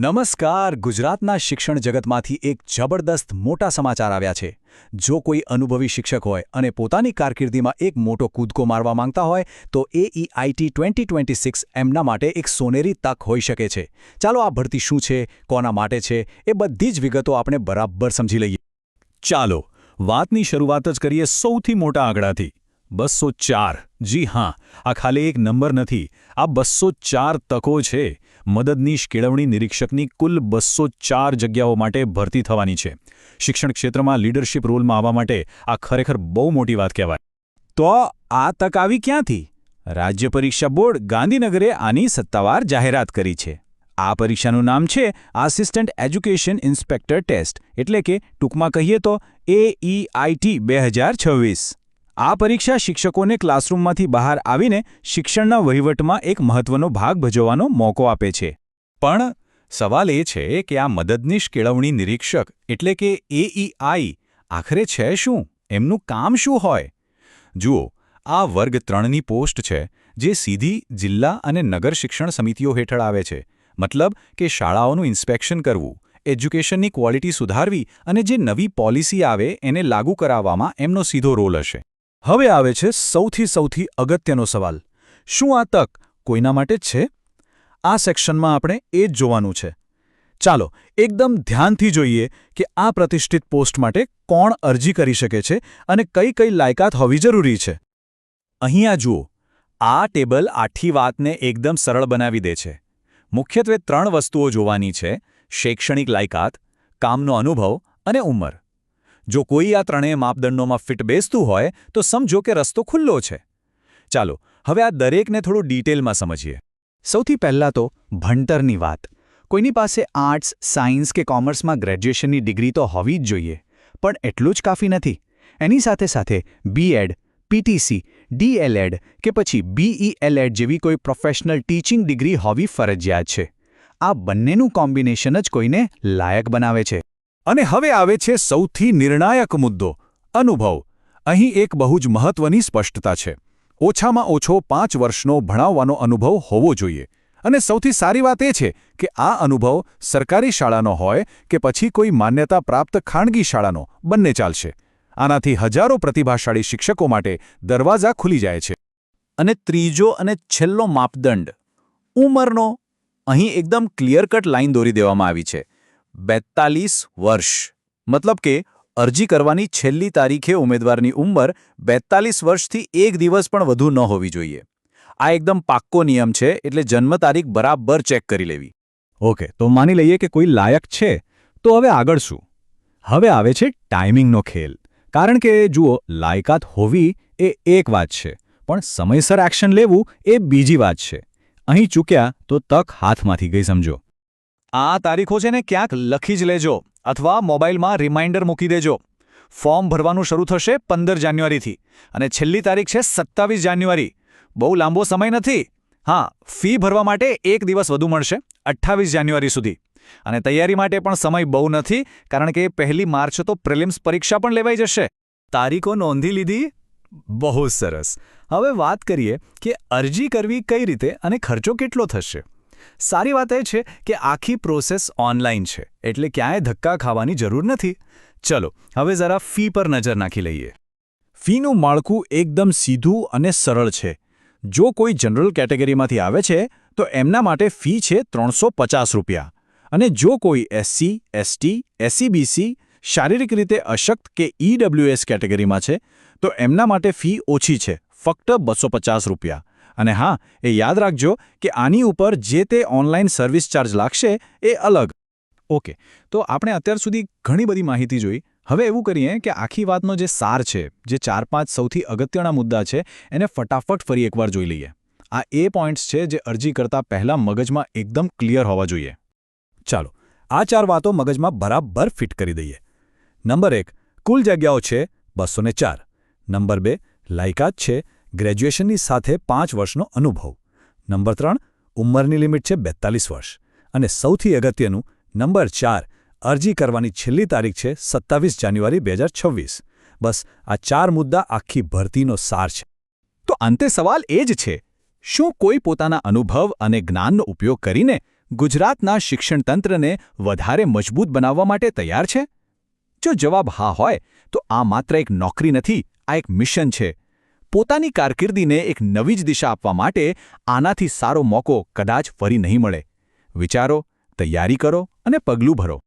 નમસ્કાર, ગુજરાતના શિક્ષણ જગતમાંથી એક જબરદસ્ત મોટા સમાચાર આવ્યા છે. જો કોઈ અનુભવી શિક્ષક હોય અને પોતાની કારકિર્દીમાં એક મોટો કૂદકો મારવા માંગતા હોય, તો એઈઆઈટી ટ્વેન્ટી ટ્વેન્ટી સિક્સ એમના માટે એક સોનેરી તક હોઈ શકે છે. ચાલો આ ભરતી શું છે, કોના માટે છે, એ બધી જ વિગતો આપણે બરાબર સમજી લઈએ. ચાલો, વાતની શરૂઆત જ કરીએ સૌથી મોટા આંકડાથી. બસો ચાર. જી હા, આ ખાલી એક નંબર નથી. આ બસો ચાર તકો છે. મદદનીશ કેળવણી નિરીક્ષકની કુલ બસો ચાર જગ્યાઓ માટે ભરતી થવાની છે. શિક્ષણ ક્ષેત્રમાં લીડરશિપ રોલમાં આવવા માટે આ ખરેખર બહુ મોટી વાત કહેવાય. તો આ તક આવી ક્યાંથી? રાજ્ય પરીક્ષા બોર્ડ ગાંધીનગરે આની સત્તાવાર જાહેરાત કરી છે. આ પરીક્ષાનું નામ છે આસિસ્ટન્ટ એજ્યુકેશન ઇન્સ્પેક્ટર ટેસ્ટ એટલે કે ટૂંકમાં કહીએ તો એઈઆઈટી બે હજાર છવ્વીસ. આ પરીક્ષા શિક્ષકોને ક્લાસરૂમમાંથી બહાર આવીને શિક્ષણના વહીવટમાં એક મહત્વનો ભાગ ભજવવાનો મોકો આપે છે. પણ સવાલ એ છે કે આ મદદનીશ કેળવણી નિરીક્ષક એટલે કે એઈઆઈ આખરે છે શું? એમનું કામ શું હોય? જુઓ, આ વર્ગ ત્રણની પોસ્ટ છે જે સીધી જિલ્લા અને નગર શિક્ષણ સમિતિઓ હેઠળ આવે છે. મતલબ કે શાળાઓનું ઇન્સ્પેક્શન કરવું, એજ્યુકેશનની ક્વોલિટી સુધારવી અને જે નવી પોલિસી આવે એને લાગુ કરાવવામાં એમનો સીધો રોલ હશે. હવે આવે છે સૌથી સૌથી અગત્યનો સવાલ. શું આ તક કોઈના માટે જ છે? આ સેક્શનમાં આપણે એ જ જોવાનું છે. ચાલો, એકદમ ધ્યાનથી જોઈએ કે આ પ્રતિષ્ઠિત પોસ્ટ માટે કોણ અરજી કરી શકે છે અને કઈ કઈ લાયકાત હોવી જરૂરી છે. અહીંયા જુઓ. આ ટેબલ આઠી વાતને એકદમ સરળ બનાવી દે છે. મુખ્યત્વે ત્રણ વસ્તુઓ જોવાની છે. શૈક્ષણિક લાયકાત, કામનો અનુભવ અને ઉંમર. જો કોઈ આ ત્રણેય માપદંડોમાં ફિટ બેસતું હોય, તો સમજો કે રસ્તો ખુલ્લો છે. ચાલો, હવે આ દરેકને થોડું ડિટેલમાં સમજીએ. સૌથી પહેલાં તો ભણતરની વાત. કોઈની પાસે આર્ટ્સ, સાયન્સ કે કોમર્સમાં ગ્રેજ્યુએશનની ડિગ્રી તો હોવી જ જોઈએ, પણ એટલું જ કાફી નથી. એની સાથે સાથે બીએડ પીટીસી ડીએલએડ કે પછી બીઈએલએડ જેવી કોઈ પ્રોફેશનલ ટીચિંગ ડિગ્રી હોવી ફરજિયાત છે. આ બંનેનું કોમ્બિનેશન જ કોઈને લાયક બનાવે છે. અને હવે આવે છે સૌથી નિર્ણાયક મુદ્દો, અનુભવ. અહીં એક બહુ જ મહત્વની સ્પષ્ટતા છે. ઓછામાં ઓછો પાંચ વર્ષનો ભણાવવાનો અનુભવ હોવો જોઈએ. અને સૌથી સારી વાત એ છે કે આ અનુભવ સરકારી શાળાનો હોય કે પછી કોઈ માન્યતા પ્રાપ્ત ખાનગી શાળાનો, બંને ચાલશે. આનાથી હજારો પ્રતિભાશાળી શિક્ષકો માટે દરવાજા ખુલી જાય છે. અને ત્રીજો અને છેલ્લો માપદંડ. ઉંમરનો અહીં એકદમ ક્લિયર કટ લાઇન દોરી દેવામાં આવી છે. બેતાલીસ વર્ષ. મતલબ કે અરજી કરવાની છેલ્લી તારીખે ઉમેદવારની ઉંમર બેતાલીસ વર્ષથી એક દિવસ પણ વધુ ન હોવી જોઈએ. આ એકદમ પાક્કો નિયમ છે, એટલે જન્મ તારીખ બરાબર ચેક કરી લેવી. ઓકે, તો માની લઈએ કે કોઈ લાયક છે, તો હવે આગળ શું? હવે આવે છે ટાઈમિંગનો ખેલ. કારણ કે જુઓ, લાયકાત હોવી એ એક વાત છે, પણ સમયસર એક્શન લેવું એ બીજી વાત છે. અહીં ચૂક્યા તો તક હાથમાંથી ગઈ, સમજો. આ તારીખો છે ને ક્યાંક લખી જ લેજો અથવા મોબાઈલમાં રિમાઇન્ડર મૂકી દેજો. ફોર્મ ભરવાનું શરૂ થશે પંદર જાન્યુઆરીથી અને છેલ્લી તારીખ છે સત્તાવીસ જાન્યુઆરી. બહુ લાંબો સમય નથી. હા, ફી ભરવા માટે એક દિવસ વધુ મળશે, અઠ્ઠાવીસ જાન્યુઆરી સુધી. અને તૈયારી માટે પણ સમય બહુ નથી, કારણ કે પહેલી માર્ચ તો પ્રિલિમ્સ પરીક્ષા પણ લેવાઈ જશે. તારીખો નોંધી લીધી? બહુ સરસ. હવે વાત કરીએ કે અરજી કરવી કઈ રીતે અને ખર્ચો કેટલો થશે? સારી વાત એ છે કે આખી પ્રોસેસ ઓનલાઈન છે, એટલે ક્યાંય ધક્કા ખાવાની જરૂર નથી. ચલો, હવે જરા ફી પર નજર નાખી લઈએ. ફીનું માળખું એકદમ સીધું અને સરળ છે. જો કોઈ જનરલ કેટેગરીમાંથી આવે છે, તો એમના માટે ફી છે ત્રણસો રૂપિયા. અને જો કોઈ એસસી, એસટી, એસસીબીસી શારીરિક રીતે અશક્ત કે ઈડબ્લ્યુએસ કેટેગરીમાં છે, તો એમના માટે ફી ઓછી છે, ફક્ત બસો રૂપિયા. અને હા, એ યાદ રાખજો કે આની ઉપર જે તે ઓનલાઈન સર્વિસ ચાર્જ લાગશે, એ અલગ. ઓકે તો આપણે અત્યાર સુધી ઘણી બધી માહિતી જોઈ. હવે એવું કરીએ કે આખી વાતનો જે સાર છે, જે ચાર પાંચ સૌથી અગત્યના મુદ્દા છે, એને ફટાફટ ફરી એકવાર જોઈ લઈએ. આ એ પોઈન્ટ્સ છે જે અરજી કરતા પહેલાં મગજમાં એકદમ ક્લિયર હોવા જોઈએ. ચાલો, આ ચાર વાતો મગજમાં બરાબર ફિટ કરી દઈએ. નંબર એક, કુલ જગ્યાઓ છે બસો નંબર બે, લાયકાત છે ગ્રેજ્યુએશનની સાથે પાંચ વર્ષનો અનુભવ. નંબર ત્રણ, ઉંમરની લિમિટ છે બેતાલીસ વર્ષ. અને સૌથી અગત્યનું, નંબર ચાર, અરજી કરવાની છેલ્લી તારીખ છે સત્તાવીસ જાન્યુઆરી બે બસ, આ ચાર મુદ્દા આખી ભરતીનો સાર છે. તો અંતે સવાલ એ જ છે, શું કોઈ પોતાના અનુભવ અને જ્ઞાનનો ઉપયોગ કરીને ગુજરાતના શિક્ષણ તંત્રને વધારે મજબૂત બનાવવા માટે તૈયાર છે? જો જવાબ હા હોય, તો આ માત્ર એક નોકરી નથી, આ એક મિશન છે. પોતાની કારકિર્દીને એક નવી જ દિશા આપવા માટે આનાથી સારો મોકો કદાચ ફરી નહીં મળે. વિચારો, તૈયારી કરો અને પગલું ભરો.